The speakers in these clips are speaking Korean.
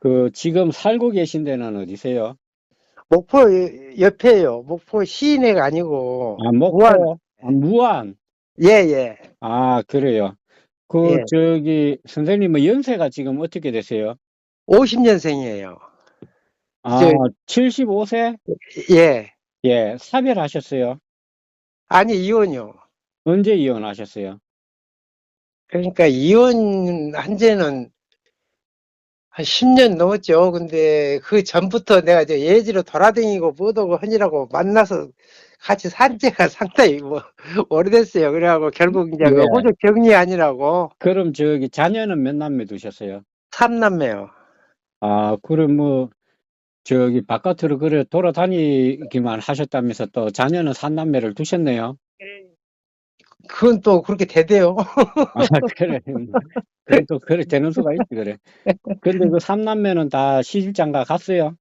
그 지금 살고 계신 데는 어디세요? 목포 옆에요. 목포 시내가 아니고. 아, 목포. 무안. 아, 무안. 예, 예. 아, 그래요. 그 예. 저기 선생님은 연세가 지금 어떻게 되세요? 50년생이에요. 아, 저- 75세? 예. 예, 사별하셨어요. 아니, 이혼이요. 언제 이혼하셨어요? 그러니까 이혼 한 지는 한 10년 넘었죠. 근데 그 전부터 내가 저 예지로 돌아다니고 뭐도 하니라고 만나서 같이 산 지가 상당히 뭐 오래됐어요. 그래갖고 결국 이제 그 예. 호적 정리 아니라고 그럼 저기 자녀는 몇 남매 두셨어요? 삼남매요. 아, 그럼 뭐 저기 바깥으로 그래 돌아다니기만 하셨다면서 또 자녀는 삼남매를 두셨네요. 그건 또 그렇게 되대요. 아, 그래. 그래 또 그래 되는 수가 있지 그래. 근데 그 삼남매는 다 시집장가 갔어요.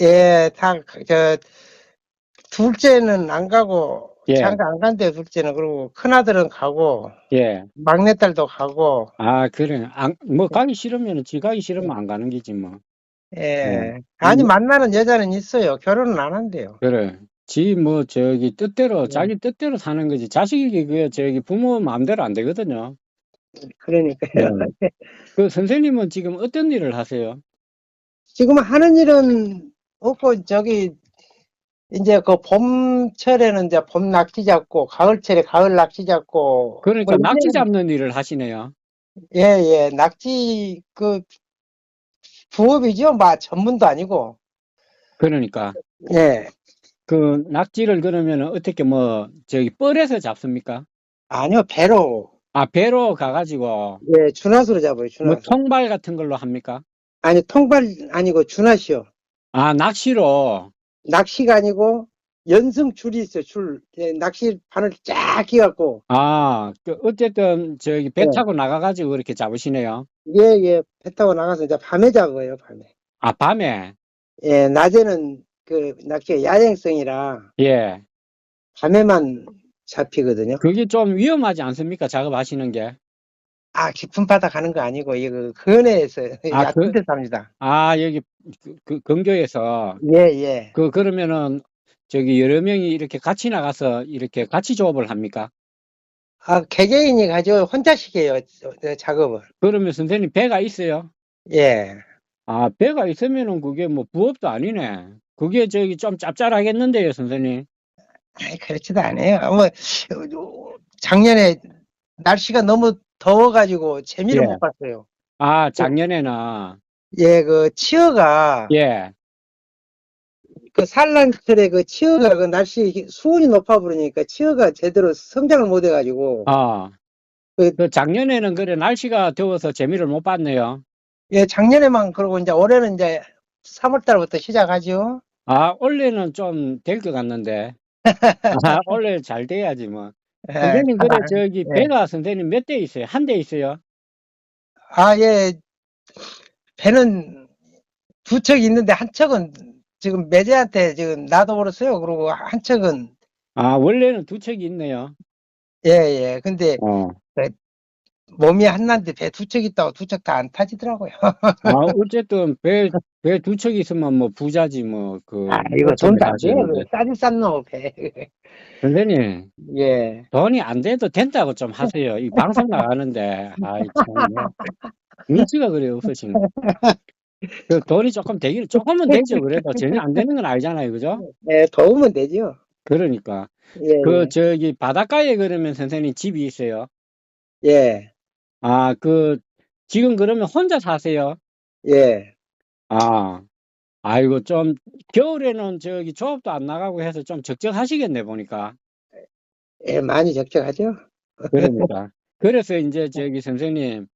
예, 다, 저, 둘째는 안 가고, 예. 장가 안 간대요, 둘째는. 그리고 큰아들은 가고, 예. 막내딸도 가고, 아, 그래. 안, 뭐 가기 싫으면 지 가기 싫으면 안 가는 거지 뭐. 예. 아니, 음. 만나는 여자는 있어요. 결혼은 안 한대요. 그래. 지 뭐 저기 뜻대로 예. 자기 뜻대로 사는 거지. 자식이 그 저기 부모 마음대로 안 되거든요. 그러니까요. 그 선생님은 지금 어떤 일을 하세요? 지금 하는 일은 없고, 저기, 이제 그 봄철에는 이제 봄 낚시 잡고, 가을철에 가을 낚시 잡고. 그러니까 뭐 낙지 이제는- 잡는 일을 하시네요. 예, 예. 낙지, 그, 부업이죠. 뭐, 전문도 아니고. 그러니까 예. 그 낙지를 그러면 어떻게 뭐 저기 뻘에서 잡습니까? 아니요, 배로. 아 배로 가가지고 예, 준하수로 잡아요, 뭐 준하수. 통발 같은 걸로 합니까? 아니, 통발 아니고 준하시요. 아 낚시로 낚시가 아니고 연승 줄이 있어요, 줄. 예, 낚시 바늘 쫙 끼갖고. 아그 어쨌든 저기 배 네. 타고 나가가지고 그렇게 잡으시네요. 예, 예, 배 타고 나가서 이제 밤에 잡아요, 밤에. 아 밤에 예, 낮에는 그 낚시가 야행성이라 예 밤에만 잡히거든요. 그게 좀 위험하지 않습니까? 작업하시는 게. 아, 깊은 바다 가는 거 아니고, 이거 그 근해에서 아, 얕은 그- 데서 합니다. 아 여기 그, 그 근교에서 예, 예. 그 그러면은 저기 여러 명이 이렇게 같이 나가서 이렇게 같이 조업을 합니까? 아, 개개인이 가지고 혼자씩 해요, 저- 작업을. 그러면 선생님 배가 있어요? 예. 아, 배가 있으면은 그게 뭐 부업도 아니네. 그게 저기 좀 짭짤하겠는데요, 선생님. 아이, 그렇지도 않아요. 뭐, 작년에 날씨가 너무 더워가지고 재미를 예. 못 봤어요. 아, 작년에는, 예, 그 치어가, 예, 그 산란철에 그 치어가 그 날씨 수온이 높아 버리니까 치어가 제대로 성장을 못 해가지고, 아, 그- 그 작년에는 그래, 날씨가 더워서 재미를 못 봤네요. 예, 작년에만 그러고 이제 올해는 이제 3월 달부터 시작하죠. 아, 올해는 좀 될 것 같는데. 아, 올해 잘 돼야지, 뭐. 예. 선생님, 그래, 아, 저기, 예. 배가 선생님 몇 대 있어요? 한 대 있어요? 아, 예. 배는 두척 있는데 한 척은 지금 매제한테 지금 놔둬버렸어요. 그리고 한 척은, 아, 원래는 두 척이 있네요. 예, 예. 근데 어. 몸이 한난데 배 두 척 있다고 두 척 다 안 타지더라고요. 아, 어쨌든 배, 배 두 척 있으면 뭐 부자지, 뭐, 그. 아, 이거 돈도 안 돼요. 싸지 쌌노, 배. 선생님, 예. 돈이 안 돼도 된다고 좀 하세요. 이 방송 나가는데, 아이, 참, 뭐. 눈치가 그래, 없으시네. 그 돈이 조금 되기는, 조금은 되죠. 그래도 전혀 안 되는 건 알잖아요. 그죠? 예, 더우면 되죠. 그러니까. 예. 그, 저기, 바닷가에 그러면 선생님 집이 있어요. 예. 아, 그, 지금 그러면 혼자 사세요? 예. 아, 아이고, 좀, 겨울에는 저기 조업도 안 나가고 해서 좀 적적하시겠네, 보니까. 예, 많이 적적하죠. 그러니까. 그래서 이제 저기 선생님,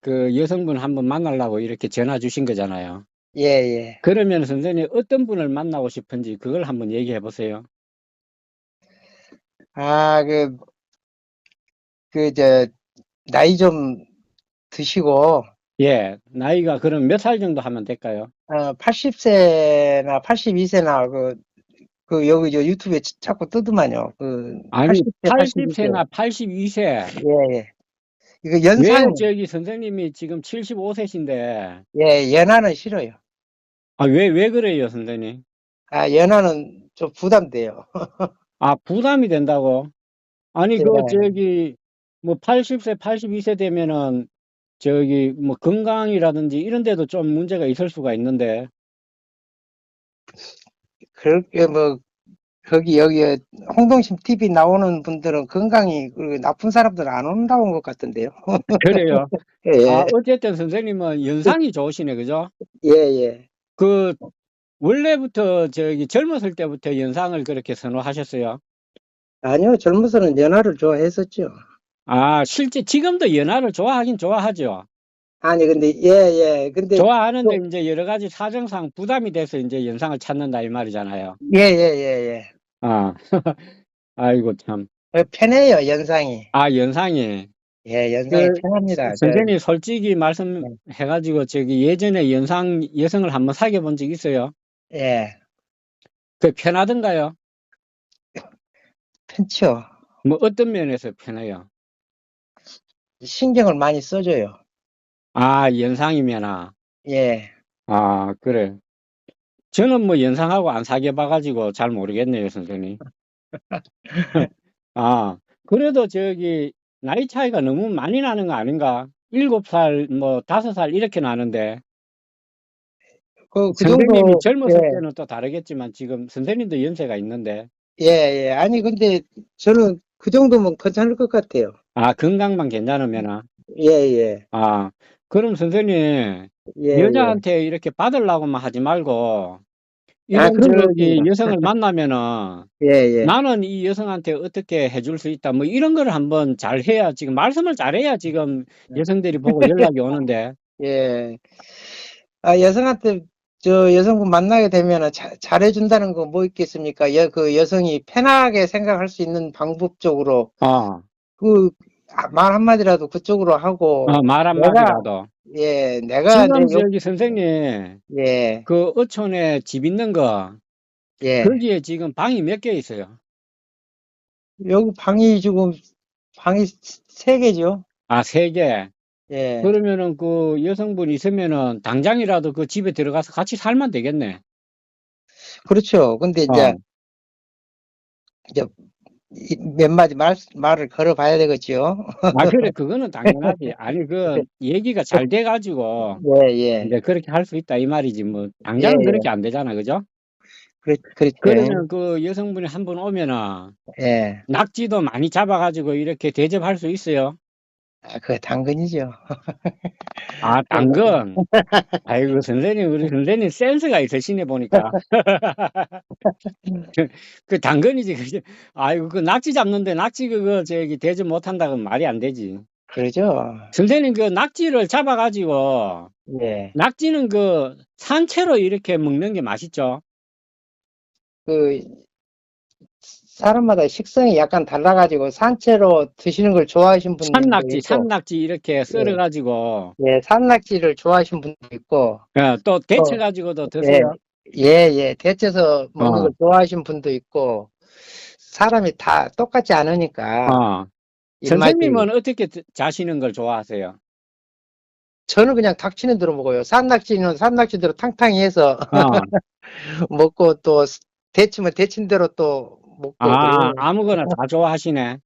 그 여성분 한번 만나려고 이렇게 전화 주신 거잖아요. 예, 예. 그러면 선생님 어떤 분을 만나고 싶은지 그걸 한번 얘기해 보세요. 아, 그, 그, 저, 나이 좀 드시고, 예, 나이가 그럼 몇 살 정도 하면 될까요? 어, 80세나 82세나 그, 그, 여기 저 유튜브에 자- 자꾸 뜨더만요. 그, 아니, 80세, 82세. 80세나 82세. 예, 예. 이거 왜 연상, 저기 선생님이 지금 75세신데, 예, 연하는 싫어요. 아, 왜, 왜 그래요, 선생님? 아, 연하는 좀 부담돼요. 아, 부담이 된다고? 아니, 그, 네. 저기, 뭐, 80세, 82세 되면은, 저기, 뭐, 건강이라든지 이런 데도 좀 문제가 있을 수가 있는데, 그렇게 뭐, 거기, 여기, 홍동심 TV 나오는 분들은 건강이, 그리고 나쁜 사람들은 안 온다고 온것 같은데요. 그래요. 예, 아, 어쨌든 선생님은 연상이 좋으시네, 그죠? 예, 예. 그, 원래부터 저기 젊었을 때부터 연상을 그렇게 선호하셨어요? 아니요, 젊어서는 연하를 좋아했었죠. 아, 실제 지금도 연하를 좋아하긴 좋아하죠. 아니, 근데, 예, 예. 근데, 좋아하는데 이제 여러 가지 사정상 부담이 돼서 이제 연상을 찾는다 이 말이잖아요. 예, 예, 예, 예. 아, 아이고 참. 어, 편해요, 연상이. 아, 연상이. 예, 연상이 그, 편합니다. 저- 선생님 솔직히 말씀해가지고 저기 예전에 연상 여성을 한번 사귀어 본 적 있어요? 예, 그 편하던가요? 편죠. 뭐 어떤 면에서 편해요? 신경을 많이 써줘요. 아, 연상이면아. 예. 아, 그래. 저는 뭐 연상하고 안 사귀어 봐가지고 잘 모르겠네요, 선생님. 아, 그래도 저기 나이 차이가 너무 많이 나는 거 아닌가? 일곱 살, 뭐 다섯 살 이렇게 나는데 그, 그 선생님이 정도, 젊었을 예, 때는 또 다르겠지만 지금 선생님도 연세가 있는데 예, 예. 아니, 근데 저는 그 정도면 괜찮을 것 같아요. 아, 건강만 괜찮으면은 예, 예. 아, 그럼 선생님 예, 여자한테 이렇게 받으려고만 하지 말고 아, 이런 저기. 여성을 만나면은 예, 예. 나는 이 여성한테 어떻게 해줄 수 있다. 뭐 이런 걸 한번 잘 해야 지금 말씀을 잘 해야 지금 여성들이 보고 연락이 오는데. 예. 아, 여성한테, 저 여성분 만나게 되면은 자- 잘해준다는 거 뭐 있겠습니까? 여, 그 여성이 편하게 생각할 수 있는 방법적으로, 어, 그, 아, 말 한마디라도 그쪽으로 하고, 어, 말 한마디라도. 예, 내가, 지금 저기 선생님 예, 그 어촌에 집 있는 거 예. 거기에 지금 방이 몇 개 있어요? 여기 방이 지금, 방이 세 개죠? 아, 세 개. 예. 그러면은 그 여성분 있으면은 당장이라도 그 집에 들어가서 같이 살면 되겠네. 그렇죠. 근데 이제, 어. 이제, 이- 몇 마디 말, 말을 걸어봐야 되겠죠? 아, 그래, 그거는 당연하지. 아니, 그, 얘기가 잘 돼가지고, 예, 예. 이제 그렇게 할 수 있다, 이 말이지. 뭐, 당장은 예, 예. 그렇게 안 되잖아, 그죠? 그렇, 그렇죠. 그러면 그 여성분이 한분 오면은, 예. 낙지도 많이 잡아가지고 이렇게 대접할 수 있어요. 아, 그거 당근이죠. 아, 당근. 아이고, 선생님, 우리 선생님 센스가 있으시네, 보니까. 그, 그 당근이지, 그죠? 아이고, 그 낙지 잡는데 낙지 그거, 저기, 대접 못한다고 말이 안 되지. 그러죠. 선생님, 그 낙지를 잡아가지고, 예. 낙지는 그 산채로 이렇게 먹는 게 맛있죠. 그, 사람마다 식성이 약간 달라가지고 산채로 드시는 걸 좋아하시는 분도 산낙지, 있고, 산낙지 이렇게 썰어가지고, 예, 산낙지를 좋아하시는 분도 있고, 어, 또 데쳐가지고도 드세요. 예, 예, 데쳐서 먹는 어. 걸 좋아하시는 분도 있고, 사람이 다 똑같지 않으니까, 어. 입맛이- 선생님은 어떻게 드- 자시는 걸 좋아하세요? 저는 그냥 닥치는 대로 먹어요. 산낙지는 산낙지대로 탕탕히 해서 어. 먹고 또 데치면 데친 대로 또 먹고 아, 그래요. 아무거나 다 좋아하시네.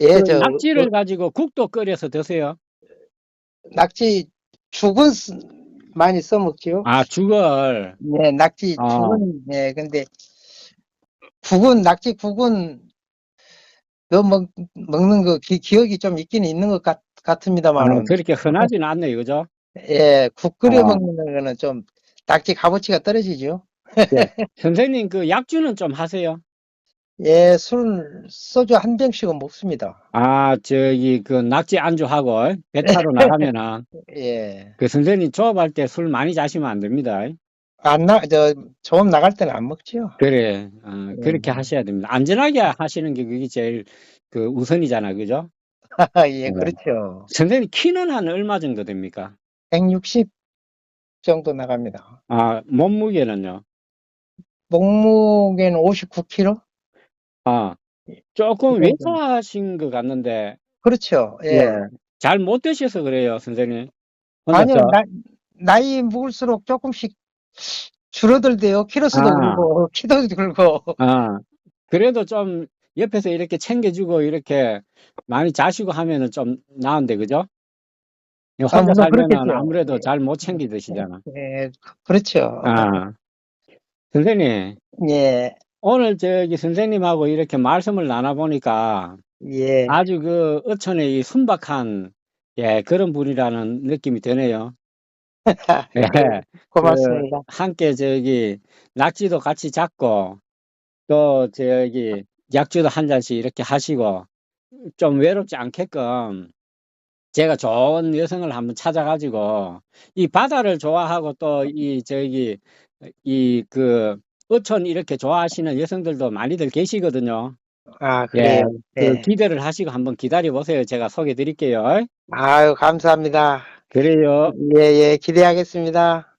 예, 그저 낙지를 가지고 국도 끓여서 드세요. 낙지 죽은 쓰- 많이 써먹지요. 아, 죽을. 네, 낙지 아. 죽은 네, 근데 국은 낙지 국은 너 먹, 먹는 거 기, 기억이 좀 있긴 있는 것 같, 아, 같습니다만은 그렇게 흔하지는 않네요, 그죠? 예, 국 끓여 아. 먹는 거는 좀 낙지 값어치가 떨어지죠. 선생님, 그 약주는 좀 하세요? 예, 술 소주 한 병씩은 먹습니다. 아, 저기, 그 낙지 안주하고 배 타러 나가면은, 예. 그 선생님 조업할 때 술 많이 자시면 안 됩니다. 안 나, 저, 조업 나갈 때는 안 먹지요. 그래, 어, 그렇게 음. 하셔야 됩니다. 안전하게 하시는 게 그게 제일 그 우선이잖아, 그죠? 예, 네. 그렇죠. 선생님 키는 한 얼마 정도 됩니까? 160 정도 나갑니다. 아, 몸무게는요? 몸무게는 59kg? 아, 조금 네. 왜소하신 것 같는데, 그렇죠. 예. 잘 못 드셔서 그래요, 선생님. 아니요, 혼자서. 나, 나이 먹을수록 조금씩 줄어들대요. 키로수도 아. 늘고, 키도 늘고. 아, 그래도 좀 옆에서 이렇게 챙겨주고 이렇게 많이 자시고 하면은 좀 나은데, 그죠? 혼자 물론 살면은 그렇겠죠. 아무래도 예. 잘못 챙겨 드시잖아. 예, 그렇죠. 아, 선생님, 예, 오늘 저기 선생님하고 이렇게 말씀을 나눠보니까 예. 아주 그 어촌의 이 순박한 예, 그런 분이라는 느낌이 드네요. 예, 고맙습니다. 함께 저기 낙지도 같이 잡고 또 저기 약주도 한 잔씩 이렇게 하시고 좀 외롭지 않게끔 제가 좋은 여성을 한번 찾아가지고 이 바다를 좋아하고 또 이 저기 이 그 어촌 이렇게 좋아하시는 여성들도 많이들 계시거든요. 아, 예, 그래요. 그 예. 기대를 하시고 한번 기다려 보세요. 제가 소개 드릴게요. 아유, 감사합니다. 그래요. 예, 예, 기대하겠습니다.